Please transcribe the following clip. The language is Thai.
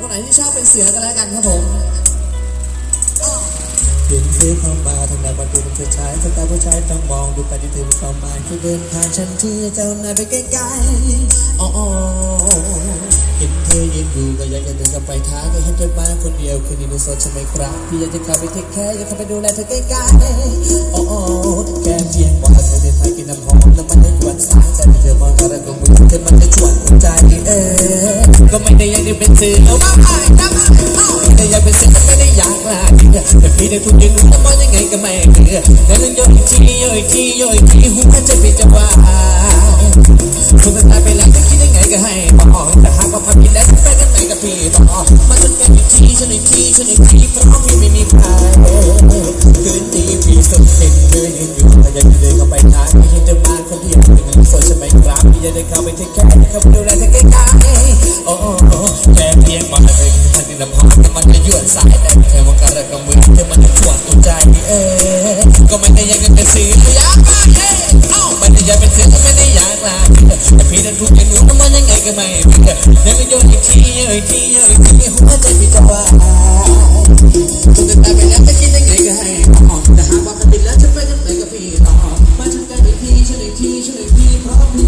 คนไหนที่ชอบเป็นเสือกันแล้วกันครับผมเห็นเธอเข้ามาทางไหนมาดูเป็นเธอชายสไตล์ผู้ชายต้องมองดูไปที่เธอมีความหมายคือเดินผ่านฉันที่เจ้านายไปไกลๆอ๋อเห็นเธอยืนอยู่ก็อยากจะเดินกลับไปท้าก็เห็นเธอมาคนเดียวคืนนี้ดูสดใช่ไหมครับพี่อยากจะเข้าไปเทคแคร์อยากเข้าไปดูแลเธอใกล้ๆอ๋อแก้มเพียง ก็ไม่ได้อยากจะเป็นสื่อเอามาไปนะไม่ได้อยากเป็นสื่อก็ไม่ได้อยากลาแต่พี่ได้ทุกอย่างจะมองยังไงก็ไม่เกลือแต่เรื่องย่อีกทีโยอีกทีโยอีกทีหัวใจพี่จะว่าคุณมันตายไปแล้วจะคิดยังไงก็ให้บอกแต่หากว่าพักกินแล้วจะไปกันไหนกับพี่บอกมาจนเป็นอีกทีฉันอีกทีฉันอีกทีเพราะพี่ไม่มีใคร ได้เข้าไปเทคแค่เข้าไปดูแลเธอใกล้ๆโอ้แค่เพียงมาเลยท่านนิรพามันจะยั่สายแต่แค่มองการะกำมือเธอมันจะปวดตัวใจเออก็ไม่ได้อยังเป็นสีอยากมาเฮ้เอ้าไม่ได้อยังเป็นสีไม่ได้อยากลาแต่พี่นั้นพูดอย่างนู้นมันยังไงก็ไม่พี่ยังไม่ยอมอีกทีอีกทีอีกทีหัวใจพี่จะบ้าคุณจะตายไปแล้วจะคิดยังไงก็ให้แต่หากว่ามันติดแล้วจะไปกัไหกับพี่ต่มาทำกันอีทีฉันอีทีฉันอีทีเพราะพี่